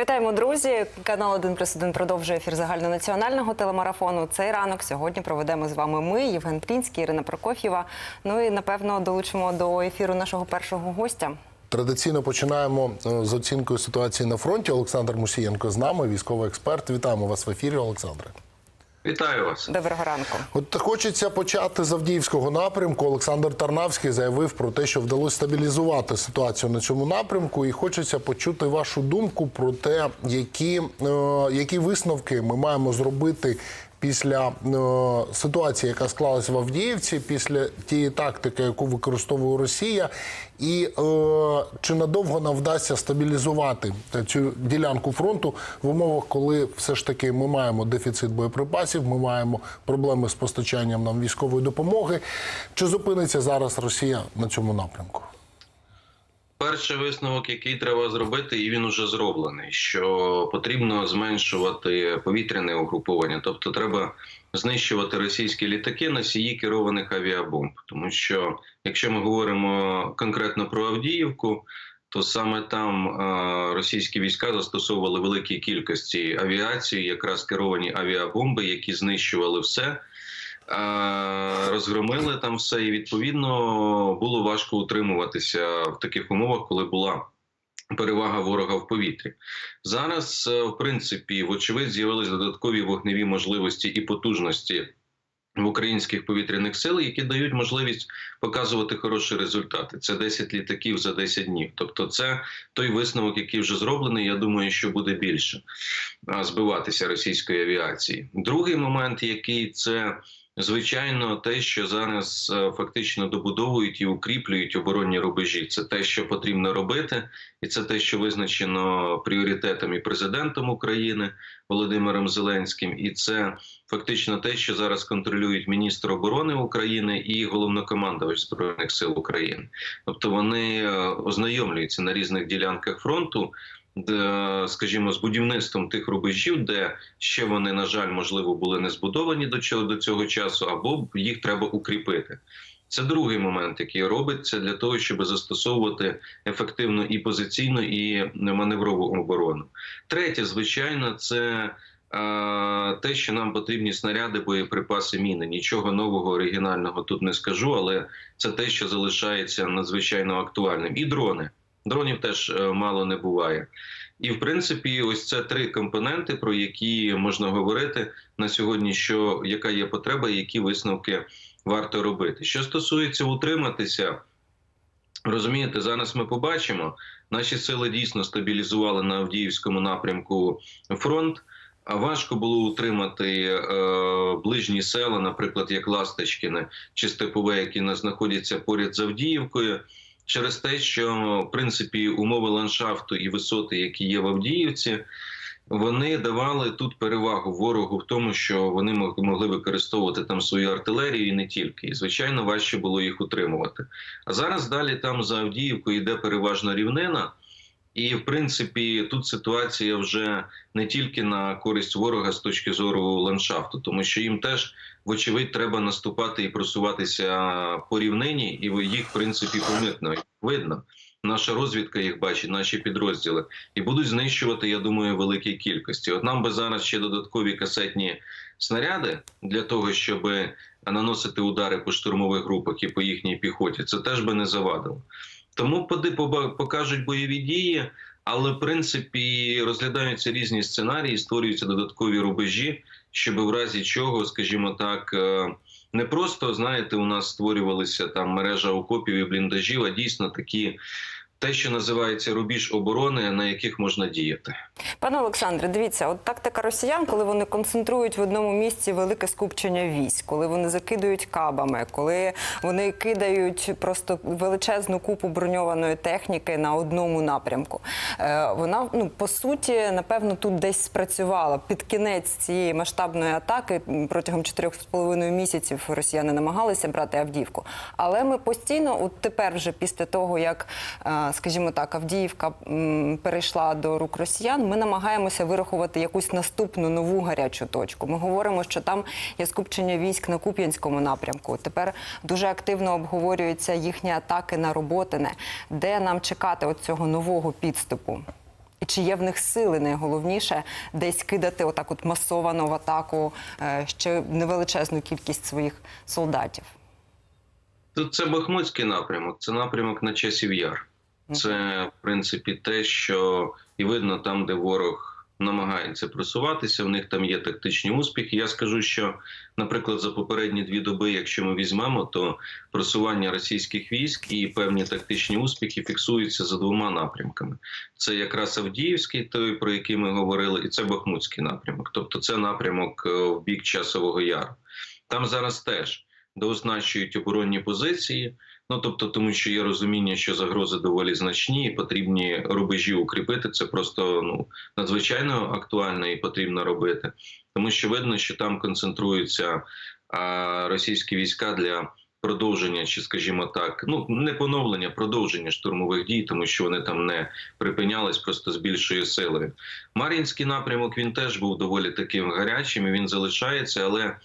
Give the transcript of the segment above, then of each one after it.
Вітаємо, друзі. Канал 1 плюс 1 продовжує ефір загальнонаціонального телемарафону. Цей ранок сьогодні проведемо з вами ми, Євген Плінський, Ірина Прокоф'єва. Ну і напевно долучимо до ефіру нашого першого гостя. Традиційно починаємо е, з оцінкою ситуації на фронті. Олександр Мусієнко з нами, військовий експерт. Вітаємо вас в ефірі, Олександре. Вітаю вас. Доброго ранку. От хочеться почати з Авдіївського напрямку. Олександр Тарнавський заявив про те, що вдалося стабілізувати ситуацію на цьому напрямку, і хочеться почути вашу думку про те, які, е, які висновки ми маємо зробити. Після е, ситуації, яка склалась в Авдіївці, після тієї тактики, яку використовує Росія, і е, чи надовго нам вдасться стабілізувати цю ділянку фронту в умовах, коли все ж таки ми маємо дефіцит боєприпасів, ми маємо проблеми з постачанням нам військової допомоги. Чи зупиниться зараз Росія на цьому напрямку? Перший висновок, який треба зробити, і він уже зроблений, що потрібно зменшувати повітряне угруповання, тобто треба знищувати російські літаки носії керованих авіабомб. Тому що, якщо ми говоримо конкретно про Авдіївку, то саме там е, російські війська застосовували великі кількості авіації, якраз керовані авіабомби, які знищували все. Розгромили там все, і відповідно було важко утримуватися в таких умовах, коли була перевага ворога в повітрі. Зараз, е, в принципі, вочевидь, з'явились додаткові вогневі можливості і потужності. В українських повітряних сил, які дають можливість показувати хороші результати. Це 10 літаків за 10 днів. Тобто, це той висновок, який вже зроблений. Я думаю, що буде більше збиватися російської авіації. Другий момент, який це звичайно те, що зараз е, фактично добудовують і укріплюють оборонні рубежі. Це те, що потрібно робити, і це те, що визначено пріоритетом і президентом України Володимиром Зеленським, і це фактично те, що зараз контролюють міністр оборони України і головнокомандувач збройних сил України. Тобто вони е, ознайомлюються на різних ділянках фронту. Скажімо, з будівництвом тих рубежів, де ще вони, на жаль, можливо, були не збудовані до цього до цього часу, або їх треба укріпити. Це другий момент, який робиться для того, щоб застосовувати ефективно і позиційну, і маневрову оборону. Третє, звичайно, це е, те, що нам потрібні снаряди, боєприпаси, міни. Нічого нового оригінального тут не скажу, але це те, що залишається надзвичайно актуальним. І дрони. Дронів теж е, мало не буває. І в принципі, ось це три компоненти, про які можна говорити на сьогодні, що яка є потреба, і які висновки варто робити. Що стосується утриматися, розумієте, зараз ми побачимо, наші сили дійсно стабілізували на Авдіївському напрямку фронт. А важко було утримати е, ближні села, наприклад, як Ласточкіне чи Степове, які знаходяться поряд з Авдіївкою через те, що в принципі умови ландшафту і висоти, які є в Авдіївці, вони давали тут перевагу ворогу в тому, що вони могли використовувати там свою артилерію і не тільки. І звичайно, важче було їх утримувати. А зараз далі там за Авдіївкою йде переважно рівнина. І, в принципі, тут ситуація вже не тільки на користь ворога з точки зору ландшафту, тому що їм теж, вочевидь, треба наступати і просуватися по рівнині, і їх, в принципі, помітно видно. Наша розвідка їх бачить, наші підрозділи, і будуть знищувати, я думаю, великій кількості. От нам би зараз ще додаткові касетні снаряди для того, щоб наносити удари по штурмових групах і по їхній піхоті. Це теж би не завадило. Тому покажуть бойові дії, але в принципі розглядаються різні сценарії, створюються додаткові рубежі, щоб в разі чого, скажімо так, не просто знаєте, у нас створювалися там мережа окопів і бліндажів, а дійсно такі. Те, що називається рубіж оборони, на яких можна діяти, пане Олександре. Дивіться, от тактика росіян, коли вони концентрують в одному місці велике скупчення військ, коли вони закидують кабами, коли вони кидають просто величезну купу броньованої техніки на одному напрямку. Е, вона ну по суті, напевно, тут десь спрацювала під кінець цієї масштабної атаки. Протягом 4,5 місяців росіяни намагалися брати Авдіївку. Але ми постійно, от тепер, вже після того як е, скажімо так, Авдіївка перейшла до рук росіян, ми намагаємося вирахувати якусь наступну нову гарячу точку. Ми говоримо, що там є скупчення військ на Куп'янському напрямку. Тепер дуже активно обговорюються їхні атаки на роботине, де нам чекати от цього нового підступу. І чи є в них сили найголовніше десь кидати отак, от масовано в атаку е, ще невеличезну кількість своїх солдатів. Тут це Бахмутський напрямок, це напрямок на часів яр. Це, в принципі, те, що і видно там, де ворог намагається просуватися, в них там є тактичні успіхи. Я скажу, що, наприклад, за попередні дві доби, якщо ми візьмемо, то просування російських військ і певні тактичні успіхи фіксуються за двома напрямками. Це якраз Авдіївський, той, про який ми говорили, і це Бахмутський напрямок. Тобто, це напрямок е, в бік Часового Яру. Там зараз теж доозначують оборонні позиції. Ну тобто, тому що є розуміння, що загрози доволі значні, і потрібні рубежі укріпити. Це просто ну надзвичайно актуально і потрібно робити, тому що видно, що там концентруються а, російські війська для продовження, чи скажімо так, ну не поновлення, продовження штурмових дій, тому що вони там не припинялись просто з більшою силою. Мар'їнський напрямок він теж був доволі таким гарячим. і Він залишається, але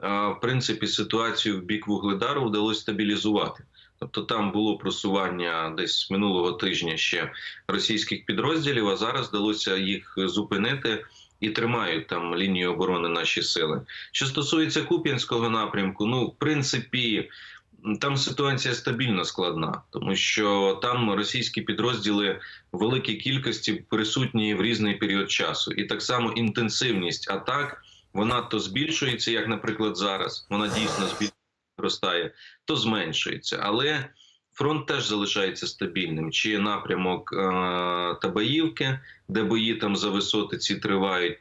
в принципі ситуацію в бік вугледару вдалося стабілізувати. Тобто там було просування десь минулого тижня ще російських підрозділів, а зараз вдалося їх зупинити і тримають там лінію оборони наші сили. Що стосується Куп'янського напрямку, ну в принципі. Там ситуація стабільно складна, тому що там російські підрозділи в великій кількості присутні в різний період часу, і так само інтенсивність атак вона то збільшується, як, наприклад, зараз. Вона дійсно збільшується зростає, то зменшується. Але фронт теж залишається стабільним. Чи напрямок е- Табаївки, де бої там за висоти ці тривають.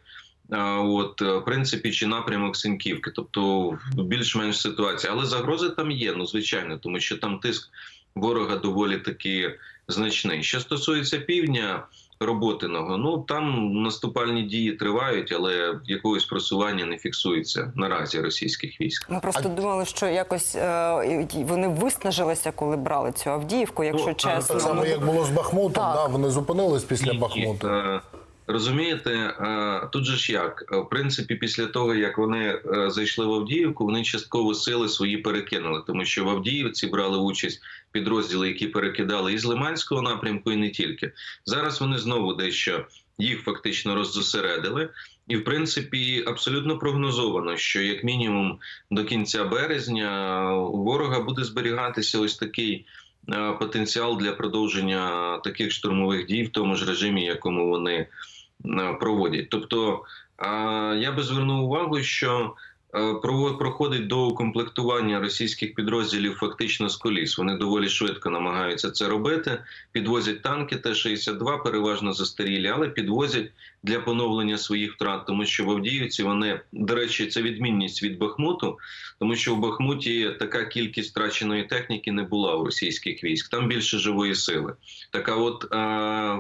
А от, е, в принципі, чи напрямок Синківки, тобто більш-менш ситуація. Але загрози там є, ну звичайно, тому що там тиск ворога доволі таки значний. Що стосується півдня роботиного, ну там наступальні дії тривають, але якогось просування не фіксується наразі російських військ. Ми просто думали, що якось е, вони виснажилися, коли брали цю Авдіївку, якщо Ну, чесно. Так само, Ну, як було з Бахмутом, Так. да, вони зупинились після Ні, Бахмуту. е, Розумієте, е, тут же ж як Е, в принципі, після того як вони е, зайшли в Авдіївку, вони частково сили свої перекинули, тому що в Авдіївці брали участь підрозділи, які перекидали із Лиманського напрямку, і не тільки зараз. Вони знову дещо їх фактично роззосередили. І, в принципі, абсолютно прогнозовано, що як мінімум до кінця березня у ворога буде зберігатися ось такий потенціал для продовження таких штурмових дій в тому ж режимі, якому вони е, проводять. Тобто е, я би звернув увагу, що е, проходить до укомплектування російських підрозділів фактично з коліс. Вони доволі швидко намагаються це робити. Підвозять танки Т-62, переважно застарілі, але підвозять для поновлення своїх втрат, тому що в Авдіївці вони, до речі, це відмінність від Бахмуту, тому що в Бахмуті така кількість втраченої техніки не була у російських військ. Там більше живої сили. Так а от е,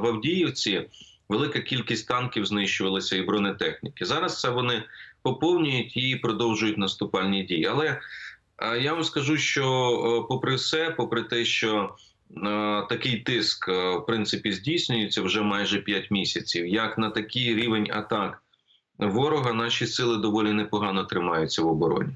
в Авдіївці велика кількість танків знищувалася і бронетехніки. Зараз це вони поповнюють і продовжують наступальні дії. Але е, я вам скажу, що е, попри все, попри те, що е, такий тиск в принципі здійснюється вже майже 5 місяців, як на такий рівень атак ворога наші сили доволі непогано тримаються в обороні.